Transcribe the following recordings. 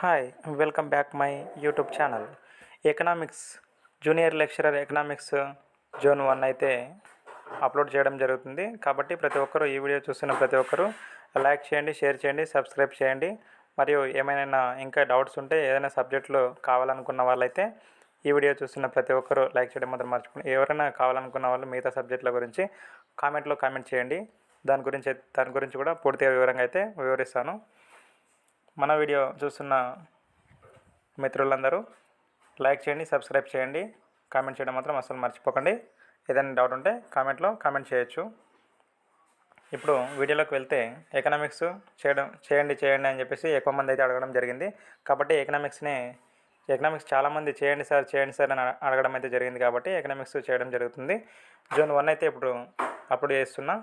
Hi welcome back my YouTube channel economics junior lecturer economics zone one అయితే upload చేయడం జరుగుతుంది. కాబట్టి ప్రతి ఒక్కరూ ఈ వీడియో చూస్తున్న ప్రతి ఒక్కరూ లైక్ చేయండి షేర్ చేయండి సబ్స్క్రైబ్ చేయండి. మరియు ఏమైనా ఇంకా డౌట్స్ ఉంటే ఏదైనా సబ్జెక్టులు కావాలనుకున్న వాళ్ళైతే ఈ వీడియో చూస్తున్న ప్రతి ఒక్కరూ లైక్ చేయడం మాత్రం మర్చిపోండి ఎవరైనా కావాలనుకున్న వాళ్ళు మిగతా సబ్జెక్టుల గురించి కామెంట్లో కామెంట్ చేయండి. దాని గురించి దాని గురించి కూడా పూర్తిగా వివరంగా అయితే వివరిస్తాను. మన వీడియో చూస్తున్న మిత్రులందరూ లైక్ చేయండి సబ్స్క్రైబ్ చేయండి. కామెంట్ చేయడం మాత్రం అసలు మర్చిపోకండి. ఏదైనా డౌట్ ఉంటే కామెంట్లో కామెంట్ చేయొచ్చు. ఇప్పుడు వీడియోలోకి వెళ్తే ఎకనామిక్స్ చేయడం చేయండి చేయండి అని చెప్పేసి ఎక్కువ మంది అయితే అడగడం జరిగింది. కాబట్టి ఎకనామిక్స్ని ఎకనామిక్స్ చాలామంది చేయండి సార్ చేయండి సార్ అని అడగడం అయితే జరిగింది కాబట్టి ఎకనామిక్స్ చేయడం జరుగుతుంది. జోన్ వన్ అయితే ఇప్పుడు అప్లోడ్ చేస్తున్నా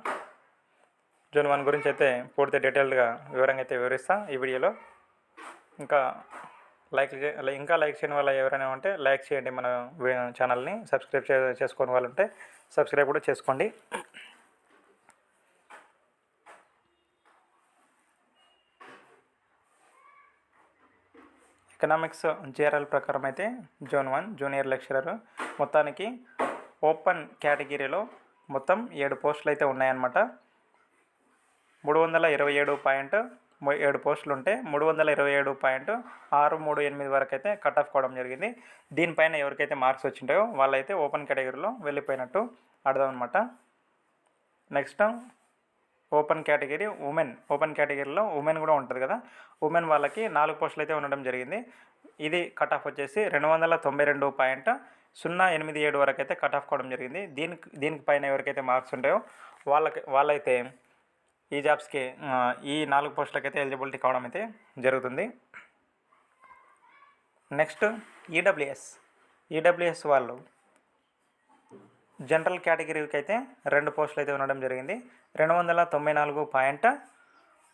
జోన్ వన్ గురించి అయితే పూర్తి డీటెయిల్డ్గా వివరంగా అయితే వివరిస్తా ఈ వీడియోలో. ఇంకా లైక్ ఇంకా లైక్ చేయని వాళ్ళు ఎవరైనా ఉంటే లైక్ చేయండి మన ఛానల్ని. సబ్స్క్రైబ్ చే చేసుకోని వాళ్ళు ఉంటే సబ్స్క్రైబ్ కూడా చేసుకోండి. ఎకనామిక్స్ జేఆర్ఎల్ ప్రకారం అయితే జోన్ వన్ జూనియర్ లెక్చరర్. మొత్తానికి ఓపెన్ కేటగిరీలో మొత్తం ఏడు పోస్టులు అయితే ఉన్నాయన్నమాట. మూడు వందల ఇరవై ఏడు పాయింట్ ఏడు పోస్టులు ఉంటే మూడు వందల ఇరవై ఏడు పాయింట్ ఆరు మూడు ఎనిమిది వరకు అయితే కట్ ఆఫ్ కావడం జరిగింది. దీనిపైన ఎవరికైతే మార్క్స్ వచ్చింటాయో వాళ్ళైతే ఓపెన్ కేటగిరీలో వెళ్ళిపోయినట్టు అర్థం అనమాట next open category women. Open కేటగిరీలో ఉమెన్ కూడా ఉంటుంది కదా. ఉమెన్ వాళ్ళకి నాలుగు పోస్టులు అయితే ఉండడం జరిగింది. ఇది కట్ ఆఫ్ వచ్చేసి రెండు వందల తొంభై రెండు పాయింట్ సున్నా ఎనిమిది ఏడు వరకు అయితే కట్ ఆఫ్ కావడం జరిగింది. దీనికి దీనికి పైన ఎవరికైతే మార్క్స్ ఉంటాయో వాళ్ళకి వాళ్ళైతే ఈ జాబ్స్కి ఈ నాలుగు పోస్టులకు అయితే ఎలిజిబిలిటీ కావడం అయితే జరుగుతుంది. నెక్స్ట్ ఈడబ్ల్యూఎస్ ఈడబ్ల్యూఎస్ వాళ్ళు జనరల్ కేటగిరీకి అయితే రెండు పోస్టులు అయితే ఉండడం జరిగింది. రెండు వందల తొంభై నాలుగు పాయింట్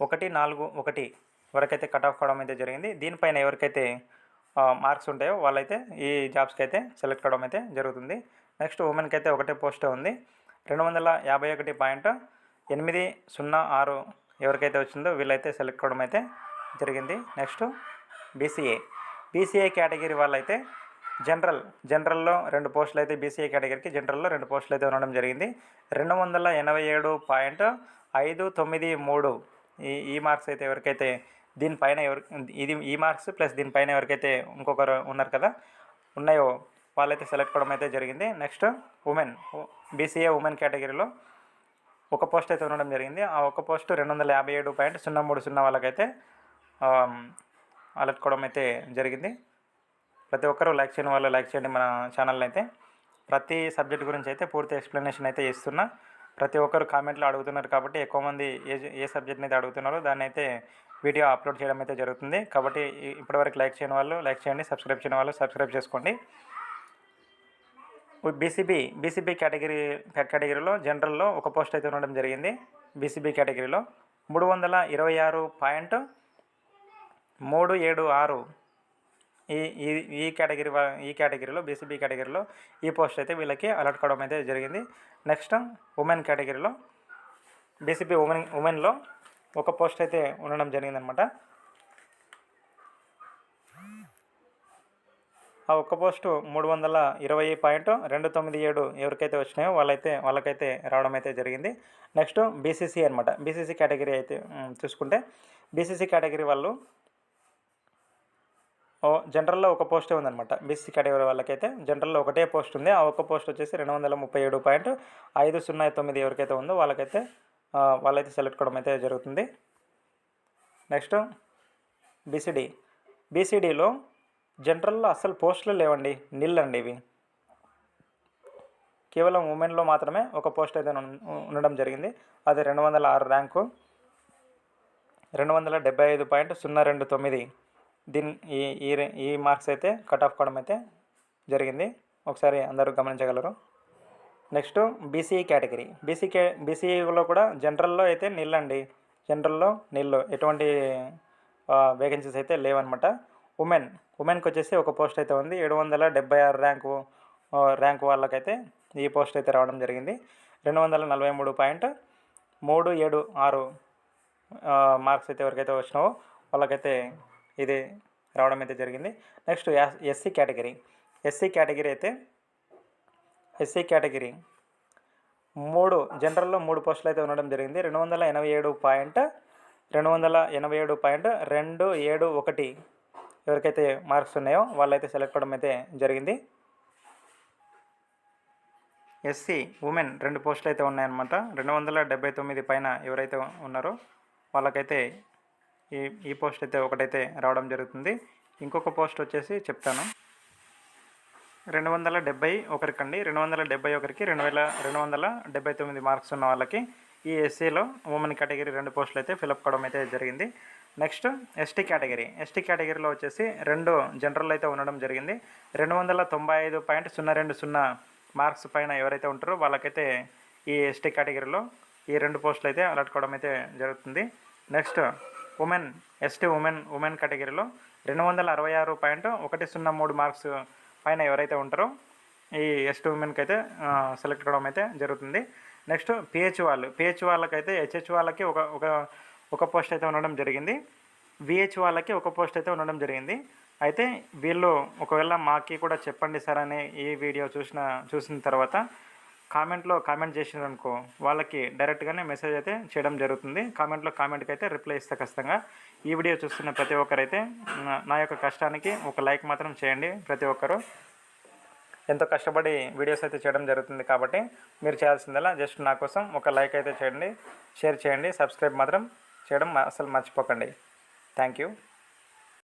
ఒకటి నాలుగు ఒకటి వరకైతే కట్ ఆఫ్ కావడం అయితే జరిగింది. దీనిపైన ఎవరికైతే మార్క్స్ ఉంటాయో వాళ్ళైతే ఈ జాబ్స్కి అయితే సెలెక్ట్ కావడం అయితే జరుగుతుంది. నెక్స్ట్ ఉమెన్కి అయితే ఒకటే పోస్ట్ ఉంది. రెండు వందల యాభై ఒకటి పాయింట్ ఎనిమిది సున్నా ఆరు ఎవరికైతే వచ్చిందో వీళ్ళైతే సెలెక్ట్ కావడం అయితే జరిగింది. Next BCA. బీసీఏ కేటగిరీ వాళ్ళైతే జనరల్ జనరల్లో రెండు పోస్టులు అయితే బీసీఏ కేటగిరీకి జనరల్లో రెండు పోస్టులు అయితే ఉండడం జరిగింది. రెండు వందల ఎనభై ఏడు పాయింట్ ఐదు తొమ్మిది మూడు ఈ ఈ మార్క్స్ అయితే ఎవరికైతే దీనిపైన ఎవరి ఇది ఈ మార్క్స్ ప్లస్ దీనిపైన ఎవరికైతే ఇంకొకరు ఉన్నారు కదా ఉన్నాయో వాళ్ళైతే సెలెక్ట్ అవ్వడం అయితే జరిగింది. నెక్స్ట్ ఉమెన్ బీసీఏ ఉమెన్ కేటగిరీలో ఒక పోస్ట్ అయితే ఉండడం జరిగింది. ఆ ఒక పోస్ట్ రెండు వందల యాభై ఏడు పాయింట్ సున్నా మూడు సున్నా వాళ్ళకైతే అలర్చుకోవడం అయితే జరిగింది. ప్రతి ఒక్కరూ లైక్ చేయని వాళ్ళు లైక్ చేయండి మన ఛానల్ అయితే. ప్రతి సబ్జెక్ట్ గురించి అయితే పూర్తి ఎక్స్ప్లెనేషన్ అయితే ఇస్తున్నా. ప్రతి ఒక్కరు కామెంట్లో అడుగుతున్నారు కాబట్టి ఎక్కువ మంది ఏ ఏ సబ్జెక్ట్ని అయితే అడుగుతున్నారో దాన్ని అయితే వీడియో అప్లోడ్ చేయడం అయితే జరుగుతుంది. కాబట్టి ఇప్పటివరకు లైక్ చేయని వాళ్ళు లైక్ చేయండి సబ్స్క్రైబ్ చేయని వాళ్ళు సబ్స్క్రైబ్ చేసుకోండి. బీసీబీ బీసీబీ కేటగిరీ కేటగిరీలో జనరల్లో ఒక పోస్ట్ అయితే ఉండడం జరిగింది. బీసీబీ కేటగిరీలో మూడు వందల ఇరవై ఆరు పాయింట్ మూడు ఏడు ఆరు ఈ ఈ ఈ కేటగిరీ ఈ కేటగిరీలో బీసీబీ కేటగిరీలో ఈ పోస్ట్ అయితే వీళ్ళకి అలర్ట్ కావడం అయితే జరిగింది. నెక్స్ట్ ఉమెన్ కేటగిరీలో బీసీబీ ఉమెన్ ఉమెన్లో ఒక పోస్ట్ అయితే ఉండడం జరిగిందనమాట. ఆ ఒక్క పోస్టు మూడు వందల ఇరవై పాయింట్ రెండు తొమ్మిది ఏడు ఎవరికైతే వచ్చినాయో వాళ్ళైతే వాళ్ళకైతే రావడం అయితే జరిగింది. నెక్స్ట్ బీసీసీ అనమాట బీసీసీ కేటగిరీ అయితే చూసుకుంటే బీసీసీ కేటగిరీ వాళ్ళు ఓ జనరల్లో ఒక పోస్టే ఉందన్నమాట. బీసీ కేటగిరీ వాళ్ళకైతే జనరల్లో ఒకటే పోస్ట్ ఉంది. ఆ ఒక్క పోస్ట్ వచ్చేసి రెండు వందల ముప్పై ఏడు పాయింట్ ఐదు సున్నా తొమ్మిది ఎవరికైతే ఉందో వాళ్ళకైతే వాళ్ళైతే సెలెక్ట్ కావడం అయితే జరుగుతుంది. Next BCD. బీసీడీలో జనరల్లో అస్సలు పోస్టులు లేవండి నీళ్ళండి అండి ఇవి. కేవలం ఉమెన్లో మాత్రమే ఒక పోస్ట్ అయితే ఉండడం జరిగింది. అది రెండు వందల ఆరు ర్యాంకు. రెండు వందల డెబ్బై ఐదు పాయింట్ సున్నా రెండు తొమ్మిది. దీని ఈ ఈ ఈ మార్క్స్ అయితే కట్ ఆఫ్ కావడం అయితే జరిగింది. ఒకసారి అందరూ గమనించగలరు. Next BCE category. BC K బీసీఈలో కూడా జనరల్లో అయితే నీళ్ళండి అండి జనరల్లో నీళ్ళు ఎటువంటి వేకెన్సీస్ అయితే లేవన్నమాట. ఉమెన్. ఉమెన్కి వచ్చేసి ఒక పోస్ట్ అయితే ఉంది. ఏడు వందల డెబ్బై ఆరు ర్యాంకు ర్యాంకు ర్యాంక్ వాళ్ళకైతే ఈ పోస్ట్ అయితే రావడం జరిగింది. రెండు వందల నలభై మూడు పాయింట్ మూడు ఏడు ఆరు మార్క్స్ అయితే ఎవరికైతే వచ్చినావో వాళ్ళకైతే ఇది రావడం అయితే జరిగింది. Next SC category. SC category అయితే ఎస్సీ కేటగిరీ మూడు జనరల్లో మూడు పోస్టులు అయితే ఉండడం జరిగింది. రెండు వందల ఎనభై ఏడు పాయింట్ రెండు వందల ఎనభై ఏడు పాయింట్ రెండు ఏడు ఒకటి ఎవరికైతే మార్క్స్ ఉన్నాయో వాళ్ళైతే సెలెక్ట్ అవ్వడం అయితే జరిగింది. ఎస్సీ ఉమెన్ రెండు పోస్టులు అయితే ఉన్నాయన్నమాట. రెండు వందల డెబ్బై తొమ్మిది పైన ఎవరైతే ఉన్నారో వాళ్ళకైతే ఈ ఈ పోస్ట్ అయితే ఒకటైతే రావడం జరుగుతుంది. ఇంకొక పోస్ట్ వచ్చేసి చెప్తాను. రెండు వందల డెబ్బై ఒకరికండి రెండు వందల డెబ్బై ఒకరికి రెండు వేల రెండు వందల డెబ్బై తొమ్మిది మార్క్స్ ఉన్న వాళ్ళకి ఈ ఎస్సీలో ఉమెన్ కేటగిరీ రెండు పోస్టులు అయితే ఫిలప్ కావడం అయితే జరిగింది. Next ST category. ఎస్టీ కేటగిరీలో వచ్చేసి రెండు జనరల్ అయితే ఉండడం జరిగింది. రెండు వందల తొంభై ఐదు పాయింట్ సున్నా రెండు సున్నా మార్క్స్ పైన ఎవరైతే ఉంటారో వాళ్ళకైతే ఈ ఎస్టీ కేటగిరీలో ఈ రెండు పోస్టులు అయితే అలాట్ కావడం అయితే జరుగుతుంది. Next women ST women women కేటగిరీలో రెండు వందల అరవై ఆరు పాయింట్ ఒకటి సున్నా మూడు మార్క్స్ పైన ఎవరైతే ఉంటారో ఈ ఎస్టీ ఉమెన్కి అయితే సెలెక్ట్ కావడం అయితే జరుగుతుంది. నెక్స్ట్ పిహెచ్ వాళ్ళు పిహెచ్ వాళ్ళకైతే హెచ్హెచ్ వాళ్ళకి ఒక ఒక ఒక పోస్ట్ అయితే ఉండడం జరిగింది. విహెచ్ వాళ్ళకి ఒక పోస్ట్ అయితే ఉండడం జరిగింది. అయితే వీళ్ళు ఒకవేళ మాకి కూడా చెప్పండి సార్ అని ఈ వీడియో చూసిన చూసిన తర్వాత కామెంట్లో కామెంట్ చేసినారనుకో వాళ్ళకి డైరెక్ట్గానే మెసేజ్ అయితే చేయడం జరుగుతుంది. కామెంట్లో కామెంట్కి అయితే రిప్లై ఇస్తే ఖచ్చితంగా. ఈ వీడియో చూస్తున్న ప్రతి ఒక్కరైతే నా- నా యొక్క కష్టానికి ఒక లైక్ మాత్రం చేయండి ప్రతి ఒక్కరు. ఎంతో కష్టపడి వీడియోస్ అయితే చేయడం జరుగుతుంది కాబట్టి మీరు చేయాల్సిందల్లా జస్ట్ నా కోసం ఒక లైక్ అయితే చేయండి షేర్ చేయండి సబ్స్క్రైబ్ మాత్రం చేయడం అసలు మర్చిపోకండి. Thank you.